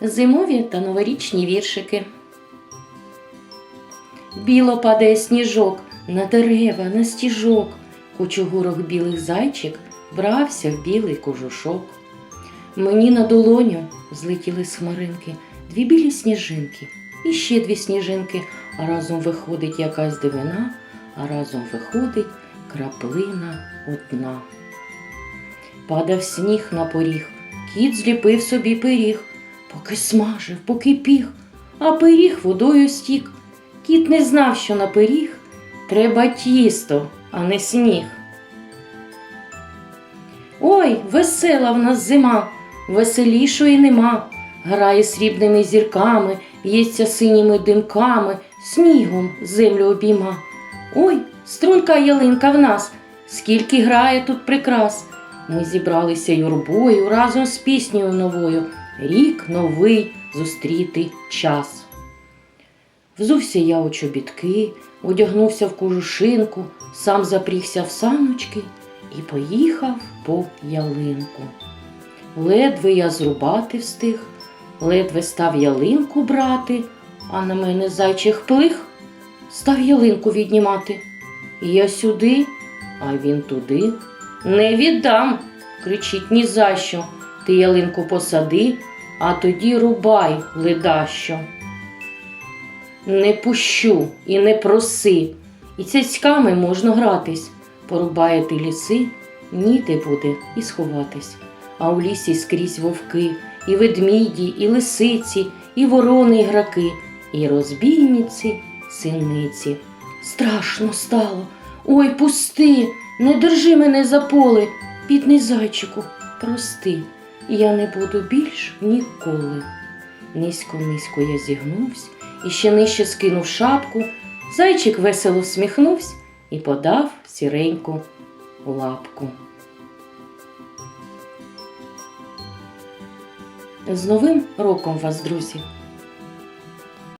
Зимові та новорічні віршики. Біло падає сніжок на дерева, на стіжок, у горах білих зайчик брався в білий кожушок. Мені на долоню злетіли з хмаринки дві білі сніжинки, і ще дві сніжинки, а разом виходить якась дивина, а разом виходить краплина одна. Падав сніг на поріг, кіт зліпив собі пиріг, поки смажив, поки піг, а пиріг водою стік. Кіт не знав, що на пиріг треба тісто, а не сніг. Ой, весела в нас зима, веселішої нема. Грає срібними зірками, б'ється синіми димками, снігом землю обійма. Ой, струнка ялинка в нас, скільки грає тут прикрас. Ми зібралися юрбою разом з піснею новою. Рік новий зустріти час. Взувся я у чобітки, одягнувся в кожушинку, сам запрігся в саночки і поїхав по ялинку. Ледве я зрубати встиг, ледве став ялинку брати, а на мене зайчих плих став ялинку віднімати. І я сюди, а він туди. Не віддам, кричить ні за що. Ти ялинку посади, а тоді рубай ледащо. Не пущу і не проси, і цяцьками можна гратись. Порубає ти ліси, ніде буде і сховатись. А у лісі скрізь вовки, і ведміді, і лисиці, і ворони, граки, і розбійниці, синиці. Страшно стало. Ой, пусти, не держи мене за поле, бідний зайчику, прости, я не буду більш ніколи. Низько, низько я зігнувся і ще нижче скинув шапку. Зайчик весело всміхнувся і подав сіреньку лапку. З Новим роком вас, друзі!